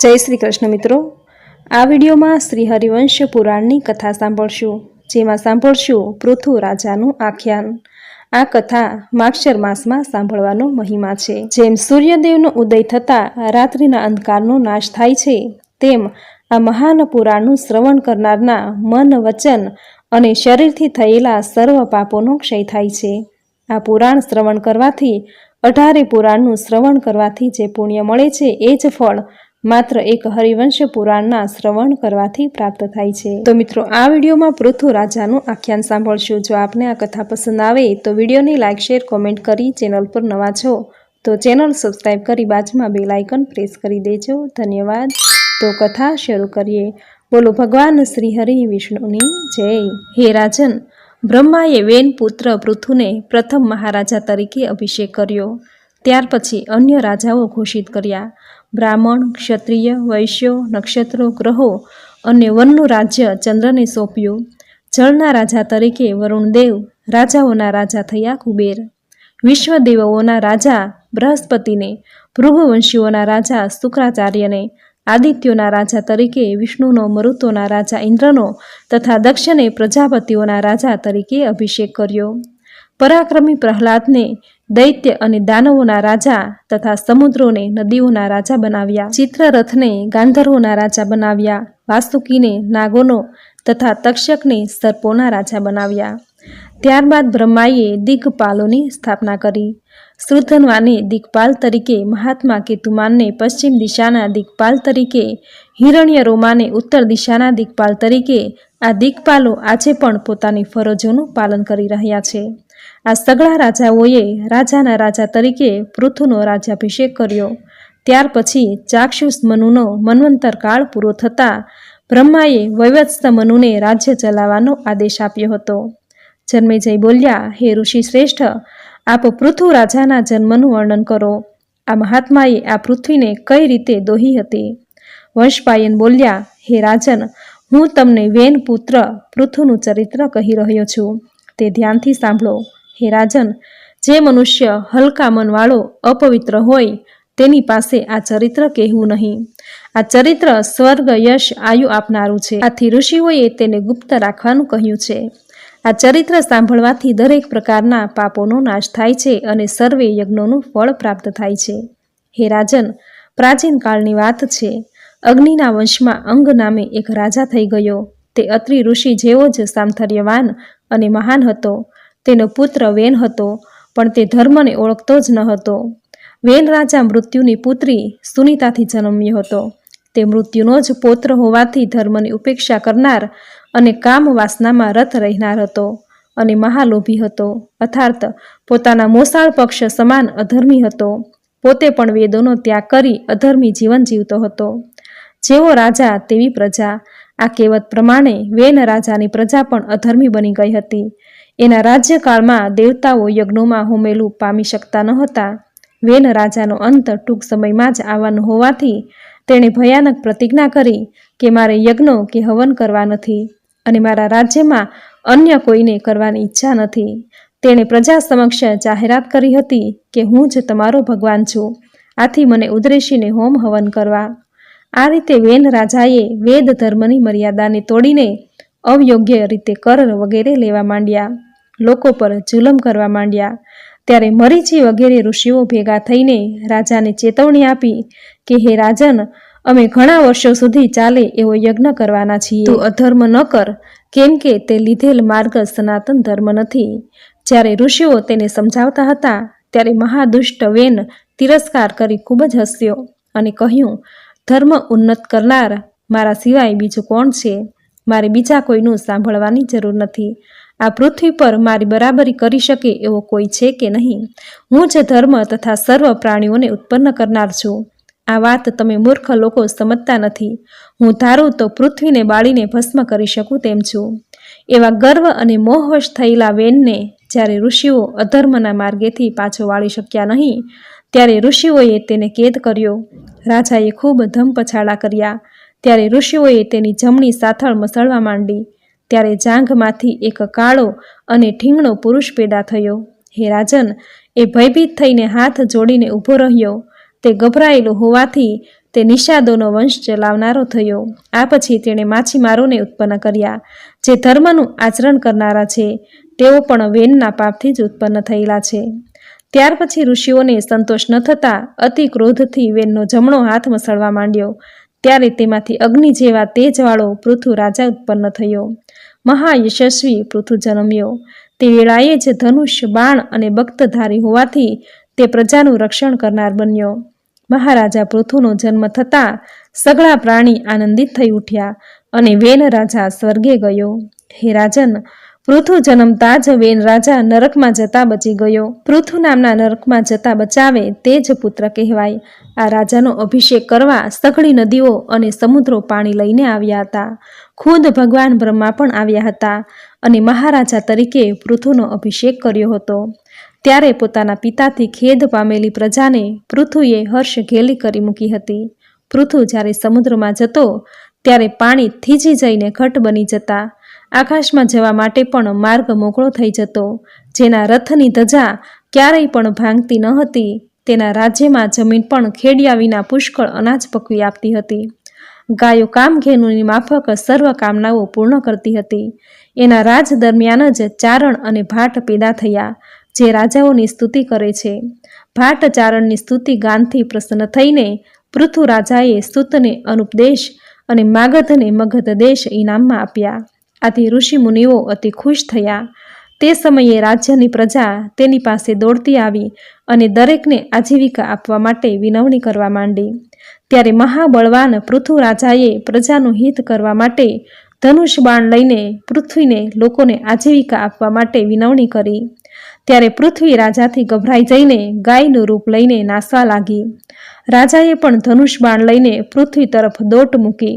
જય શ્રી કૃષ્ણ મિત્રો. આ વિડીયોમાં શ્રી હરિવંશ પુરાણની કથા સાંભળશું, જેમાં સાંભળશું પૃથુ રાજાનું આખ્યાન. આ કથા માક્ષર માસમાં સાંભળવાનો મહિમા છે. જેમ સૂર્યદેવનો ઉદય થતાં રાત્રિના અંધકારનો નાશ થાય છે, તેમ આ મહાન પુરાણનું શ્રવણ કરનારના મન, વચન અને શરીરથી થયેલા સર્વ પાપોનો ક્ષય થાય છે. આ પુરાણ શ્રવણ કરવાથી અઢારે પુરાણનું શ્રવણ કરવાથી જે પુણ્ય મળે છે, એ જ ફળ માત્ર એક હરિવંશ પુરાણના શ્રવણ કરવાથી પ્રાપ્ત થાય છે. તો મિત્રો, આ વિડીયોમાં પૃથુ રાજાનું આખ્યાન સાંભળશું. જો આપને આ કથા પસંદ આવે, તો વિડીયોને લાઇક, શેર, કોમેન્ટ કરી ચેનલ પર નવા છો, તો ચેનલ સબસ્ક્રાઈબ કરી બાજુમાં બે લાઇકન પ્રેસ કરી દેજો. ધન્યવાદ. તો કથા શરૂ કરીએ. બોલો, ભગવાન શ્રી હરિ વિષ્ણુની જય. હે રાજન, બ્રહ્માએ વેન પુત્ર પૃથુને પ્રથમ મહારાજા તરીકે અભિષેક કર્યો. ત્યાર પછી અન્ય રાજાઓ ઘોષિત કર્યા. બ્રાહ્મણ, ક્ષત્રિય, વૈશ્યો, નક્ષત્રો, ગ્રહો અને વનનું રાજ્ય ચંદ્રને સોંપ્યું. જળના રાજા તરીકે વરુણદેવ રાજાઓના રાજા થયા કુબેર. વિશ્વદેવોના રાજા બૃહસ્પતિને, ભૃગુવંશીઓના રાજા શુક્રાચાર્યને, આદિત્યોના રાજા તરીકે વિષ્ણુનો, મરુતોના રાજા ઇન્દ્રનો તથા દક્ષને પ્રજાપતિઓના રાજા તરીકે અભિષેક કર્યો. પરાક્રમી પ્રહલાદને દૈત્ય અને દાનવોના રાજા તથા સમુદ્રોને નદીઓના રાજા બનાવ્યા. ચિત્રરથને ગાંધર્વોના રાજા બનાવ્યા. વાસુકીને નાગોનો તથા તક્ષકને સર્પોના રાજા બનાવ્યા. ત્યારબાદ બ્રહ્માએ દિગ્પાલોની સ્થાપના કરી. શ્રુધનવાને દિગ્પાલ તરીકે મહાત્મા કેતુમાનને પશ્ચિમ દિશાના દિગ્પાલ તરીકે, હિરણ્ય રોમાને ઉત્તર દિશાના દિગ્પાલ તરીકે આ દિગ્પાલો આજે પણ પોતાની ફરજોનું પાલન કરી રહ્યા છે. આ સગળા રાજાઓએ રાજાના રાજા તરીકે પૃથુનો રાજ્યાભિષેક કર્યો. ત્યાર પછી ચાક્ષુષ મનુનો મન્વંતર કાળ પૂરો થતાં બ્રહ્માએ વૈવત્સ્ત મનુને રાજ્ય ચલાવવાનો આદેશ આપ્યો હતો. જન્મેજય બોલ્યા, હે ઋષિ શ્રેષ્ઠ, આપ પૃથુ રાજાના જન્મનું વર્ણન કરો. આ મહાત્માએ આ પૃથ્વીને કઈ રીતે દોહી હતી? વંશપાયન બોલ્યા, હે રાજન, હું તમને વેન પુત્ર પૃથુનું ચરિત્ર કહી રહ્યો છું. તે ધ્યાનથી સાંભળો. હે રાજન, જે મનુષ્ય હલકા મનવાળો, અપવિત્ર હોય, તેની પાસે આ ચરિત્ર કહેવું નહીં. આ ચરિત્ર સ્વર્ગ, યશ, આયુ આપનારું છે. આથી ઋષિઓએ તેને ગુપ્ત રાખવાનું કહ્યું છે. આ ચરિત્ર સાંભળવાથી દરેક પ્રકારના પાપોનો નાશ થાય છે અને સર્વે યજ્ઞોનું ફળ પ્રાપ્ત થાય છે. હે રાજન, પ્રાચીન કાળની વાત છે. અગ્નિના વંશમાં અંગ નામે એક રાજા થઈ ગયો. તે અત્રિ ઋષિ જેવો જ સામથર્યવાન અને મહાન હતો. તેનો પુત્ર વેન હતો, પણ તે ધર્મને ઓળખતો જ ન હતો. વેન રાજા મૃત્યુની પુત્રી સુનિતાથી જન્મ્યો હતો. તે મૃત્યુનો જ પૌત્ર હોવાથી ધર્મની ઉપેક્ષા કરનાર અને કામ વાસનામાં રત રહેનાર હતો અને મહાલોભી હતો. અર્થાત પોતાના મોસાળ પક્ષ સમાન અધર્મી હતો. પોતે પણ વેદોનો ત્યાગ કરી અધર્મી જીવન જીવતો હતો. જેવો રાજા તેવી પ્રજા આ કહેવત પ્રમાણે વેન રાજાની પ્રજા પણ અધર્મી બની ગઈ હતી. એના રાજ્યકાળમાં દેવતાઓ યજ્ઞોમાં હોમેલું પામી શકતા ન હતા. વેન રાજાનો અંત ટૂંક સમયમાં જ આવવાનો હોવાથી તેણે ભયાનક પ્રતિજ્ઞા કરી કે મારે યજ્ઞો કે હવન કરવા નથી અને મારા રાજ્યમાં અન્ય કોઈને કરવાની ઈચ્છા નથી. તેણે પ્રજા સમક્ષ જાહેરાત કરી હતી કે હું જ તમારો ભગવાન છું. આથી મને ઉદ્દેશીને હોમ હવન કરવા. આ રીતે વેન રાજાએ વેદ ધર્મની મર્યાદાને તોડીને અવયોગ્ય રીતે કર વગેરે લેવા માંડ્યા. લોકો પર જુલમ કરવા માંડ્યા. ત્યારે મરીચી વગેરે ઋષિઓ ભેગા થઈને રાજાને ચેતવણી આપી કે, હે રાજન, અમે ઘણા વર્ષો સુધી ચાલે એવો યજ્ઞ કરવાના છીએ. તું અધર્મ ન કર, કેમ કે તે લીધેલ માર્ગ સનાતન ધર્મ નથી. જ્યારે ઋષિઓ તેને સમજાવતા હતા, ત્યારે મહાદુષ્ટ વેન તિરસ્કાર કરી ખૂબ જ હસ્યો અને કહ્યું ધર્મ ઉન્નત કરનાર મારા સિવાય બીજું કોણ છે? મારે બીજા કોઈનું સાંભળવાની જરૂર નથી. આ પૃથ્વી પર મારી બરાબરી કરી શકે એવો કોઈ છે કે નહીં? હું જ ધર્મ તથા સર્વ પ્રાણીઓને ઉત્પન્ન કરનાર છું. આ વાત તમે મૂર્ખ લોકો સમજતા નથી. હું ધારું તો પૃથ્વીને બાળીને ભસ્મ કરી શકું તેમ છું. એવા ગર્વ અને મોહવશ થયેલા વેનને જ્યારે ઋષિઓ અધર્મના માર્ગેથી પાછો વાળી શક્યા નહીં ત્યારે ઋષિઓએ તેને કેદ કર્યો. રાજાએ ખૂબ ધમપછાડા કર્યા. ત્યારે ઋષિઓએ તેની જમણી સાથળ મસળવા માંડી. ત્યારે જાંઘમાંથી એક કાળો અને ઠીંગણો પુરુષ પેદા થયો. હે રાજન, એ ભયભીત થઈને હાથ જોડીને ઊભો રહ્યો. તે ગભરાયેલો હોવાથી તે નિષાદોનો વંશ ચલાવનારો થયો. આ પછી તેણે માછીમારોને ઉત્પન્ન કર્યા, જે ધર્મનું આચરણ કરનારા છે. તેઓ પણ વેનના પાપથી જ ઉત્પન્ન થયેલા છે. ત્યાર પછી ઋષિઓને સંતોષ ન થતા અતિ ક્રોધથી વેનનો જમણો હાથ મસળવા માંડ્યો. ત્યારે તેમાંથી અગ્નિ જેવા તેજવાળો પૃથુ રાજા ઉત્પન્ન થયો. મહાયશસ્વી પૃથુ જન્મ્યો. તે વેળાએ જ ધનુષ્ય, બાણ અને ભક્તધારી હોવાથી તે પ્રજાનું રક્ષણ કરનાર બન્યો. મહારાજા પૃથુનો જન્મ થતાં સગળા પ્રાણી આનંદિત થઈ ઉઠ્યા અને વેન રાજા સ્વર્ગે ગયો. હે રાજન પૃથુ જન્મતા જ વેન રાજા નરકમાં જતા બચી ગયો. પૃથુ નામના નરકમાં જતા બચાવે તે જ પુત્ર કહેવાય. આ રાજાનો અભિષેક કરવા સઘળી નદીઓ અને સમુદ્રો પાણી લઈને આવ્યા હતા. ખુદ ભગવાન બ્રહ્મા પણ આવ્યા હતા અને મહારાજા તરીકે પૃથુનો અભિષેક કર્યો હતો. ત્યારે પોતાના પિતાથી ખેદ પામેલી પ્રજાને પૃથુએ હર્ષ ઘેલી કરી મૂકી હતી. પૃથુ જ્યારે સમુદ્રમાં જતો, ત્યારે પાણી થીજી જઈને ઘટ બની જતા આકાશમાં જવા માટે પણ માર્ગ મોકળો થઈ જતો. જેના રથની ધજા ક્યારેય પણ ભાંગતી ન હતી. તેના રાજ્યમાં જમીન પણ ખેડિયા વિના પુષ્કળ અનાજ પકવી આપતી હતી. ગાયો કામઘેનુની માફક સર્વ કામનાઓ પૂર્ણ કરતી હતી. એના રાજ દરમિયાન જ ચારણ અને ભાટ પેદા થયા, જે રાજાઓની સ્તુતિ કરે છે. ભાટ ચારણની સ્તુતિ ગાનથી પ્રસન્ન થઈને પૃથુ રાજાએ સ્તુતને અનુપદેશ અને માગધને મગધ દેશ ઇનામમાં આપ્યા. આથી ઋષિ મુનિઓ અતિ ખુશ થયા. તે સમયે રાજ્યની પ્રજા તેની પાસે દોડતી આવી અને દરેકને આજીવિકા આપવા માટે વિનવણી કરવા માંડી. ત્યારે મહાબળવાન પૃથુરાજાએ પ્રજાનું હિત કરવા માટે ધનુષ બાણ લઈને પૃથ્વીને લોકોને આજીવિકા આપવા માટે વિનવણી કરી. ત્યારે પૃથ્વી રાજાથી ગભરાઈ જઈને ગાયનું રૂપ લઈને નાસવા લાગી. રાજાએ પણ ધનુષ બાણ લઈને પૃથ્વી તરફ દોટ મૂકી.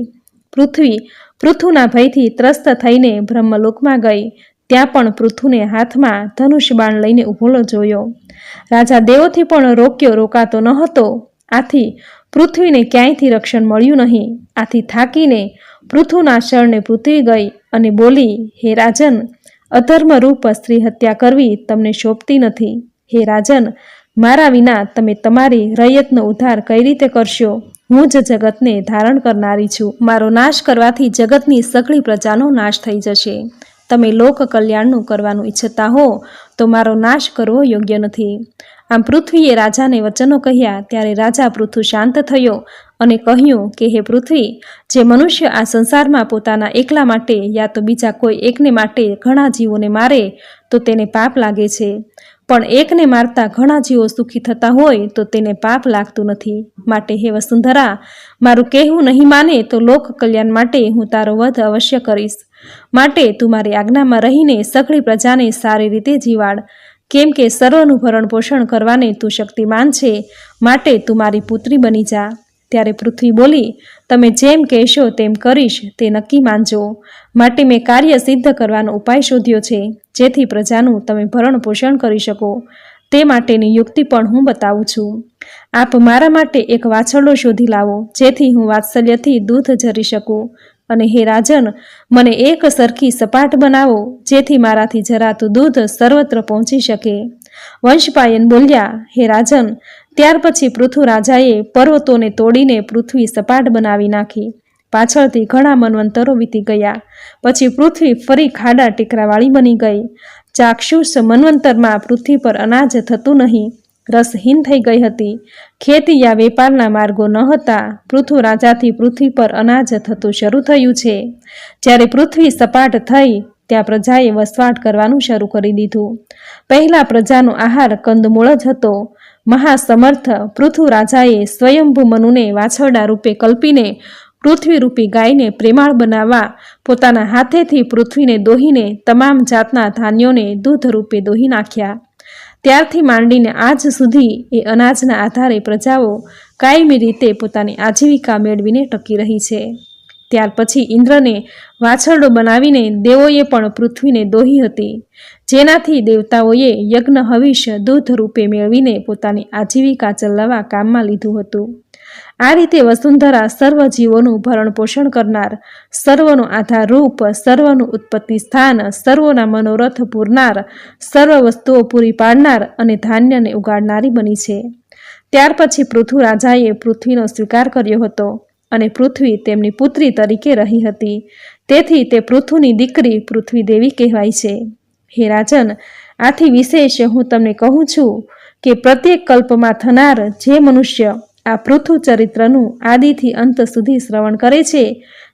પૃથ્વી પૃથુના ભયથી ત્રસ્ત થઈને બ્રહ્મલોકમાં ગઈ. ત્યાં પણ પૃથુને હાથમાં ધનુષ બાણ લઈને ઊભોલો જોયો. રાજા દેવોથી પણ રોક્યો રોકાતો ન હતો. આથી પૃથ્વીને ક્યાંયથી રક્ષણ મળ્યું નહીં? આથી થાકીને પૃથુના શરણે પૃથ્વી ગઈ અને બોલી, હે રાજન, અધર્મરૂપ સ્ત્રી હત્યા કરવી તમને શોભતી નથી. હે રાજન મારા વિના તમે તમારી રૈયતનો ઉદ્ધાર કઈ રીતે કરશો? હું જ જગતને ધારણ કરનારી છું. મારો નાશ કરવાથી જગતની સઘળી પ્રજાનો નાશ થઈ જશે. તમે લોક કલ્યાણનું કરવાનું ઈચ્છતા હો, તો મારો નાશ કરવો યોગ્ય નથી. આમ પૃથ્વીએ રાજાને વચનો કહ્યા, ત્યારે રાજા પૃથુ શાંત થયો અને કહ્યું કે, હે પૃથ્વી, જે મનુષ્ય આ સંસારમાં પોતાના એકલા માટે યા તો બીજા કોઈ એકને માટે ઘણા જીવોને મારે, તો તેને પાપ લાગે છે. પણ એકને મારતા ઘણા જીવો સુખી થતા હોય તો તેને પાપ લાગતું નથી. માટે હે વસુંધરા, મારું કહેવું નહીં માને તો લોક કલ્યાણ માટે હું તારો વધ અવશ્ય કરીશ. માટે તું મારી આજ્ઞામાં રહીને સઘળી પ્રજાને સારી રીતે જીવાડ. કેમ કે સર્વનું ભરણ પોષણ કરવાને તું શક્તિમાન છે, માટે તું મારી પુત્રી બની જા. ત્યારે પૃથ્વી બોલી, તમે જેમ કહેશો તેમ કરીશ, તે નક્કી માનજો. માટે મેં કાર્ય સિદ્ધ કરવાનો ઉપાય શોધ્યો છે, જેથી પ્રજાનું તમે ભરણ પોષણ કરી શકો. તે માટેની યુક્તિ પણ હું બતાવું છું. આપ મારા માટે એક વાછરડો શોધી લાવો, જેથી હું વાત્સલ્યથી દૂધ ઝરી શકું. અને હે રાજન, મને એક સરખી સપાટ બનાવો, જેથી મારાથી જરાતું દૂધ સર્વત્ર પહોંચી શકે. વંશપાયન બોલ્યા, હે રાજન ત્યાર પછી પૃથુરાજાએ પર્વતોને તોડીને પૃથ્વી સપાટ બનાવી નાખી. પાછળથી ઘણા મનવંતરો વીતી ગયા. પછી પૃથ્વી ફરી ખાડા ટેકરાવાળી બની ગઈ. ચાક્ષુષ મનવંતરમાં પૃથ્વી પર અનાજ થતું નહીં. રસહીન થઈ ગઈ હતી. ખેતી યા વેપારના માર્ગો ન હતા. પૃથુ રાજાથી પૃથ્વી પર અનાજ થતું શરૂ થયું છે. જ્યારે પૃથ્વી સપાટ થઈ, ત્યાં પ્રજાએ વસવાટ કરવાનું શરૂ કરી દીધું. પહેલાં પ્રજાનો આહાર કંદમૂળ જ હતો. મહાસમર્થ પૃથુરાજાએ સ્વયંભૂ મનુને વાછરડા રૂપે કલ્પીને પૃથ્વી રૂપી ગાયને પ્રેમાળ બનાવવા પોતાના હાથેથી પૃથ્વીને દોહીને તમામ જાતના ધાન્યોને દૂધ રૂપે દોહી નાખ્યા. ત્યારથી માંડીને આજ સુધી એ અનાજના આધારે પ્રજાઓ કાયમી રીતે પોતાની આજીવિકા મેળવીને ટકી રહી છે. ત્યાર પછી ઇન્દ્રને વાછરડો બનાવીને દેવોએ પણ પૃથ્વીને દોહી હતી. જેનાથી દેવતાઓએ યજ્ઞ, હવિષ, દૂધ રૂપે મેળવીને પોતાની આજીવિકા ચલાવવા કામમાં લીધું હતું. આ રીતે વસુંધરા સર્વ જીવોનું ભરણ પોષણ કરનાર, સર્વનો આધારરૂપ સર્વનું ઉત્પત્તિ સ્થાન, સર્વોના મનોરથ પૂરનાર, સર્વ વસ્તુઓ પૂરી પાડનાર અને ધાન્યને ઉગાડનારી બની છે. ત્યાર પછી પૃથુ રાજાએ પૃથ્વીનો સ્વીકાર કર્યો હતો અને પૃથ્વી તેમની પુત્રી તરીકે રહી હતી. તેથી તે પૃથુની દીકરી પૃથ્વી દેવી કહેવાય છે. હે રાજન, આથી વિશેષ હું તમને કહું છું કે પ્રત્યેક કલ્પમાં થનાર જે મનુષ્ય આ પૃથુ ચરિત્રનું આદિથી અંત સુધી શ્રવણ કરે છે,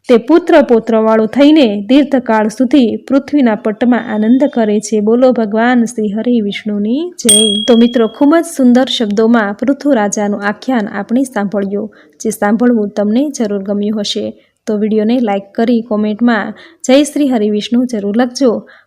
તે પુત્ર પૌત્રવાળો થઈને દીર્ઘકાળ સુધી પૃથ્વીના પટમાં આનંદ કરે છે. બોલો ભગવાન શ્રી હરિ વિષ્ણુની જય. તો મિત્રો, ખૂબ જ સુંદર શબ્દોમાં પૃથુ રાજાનું આખ્યાન આપણે સાંભળ્યું, જે સાંભળવું તમને જરૂર ગમ્યું હશે. તો વિડીયોને લાઇક કરી કોમેન્ટમાં જય શ્રી હરિ વિષ્ણુ જરૂર લખજો.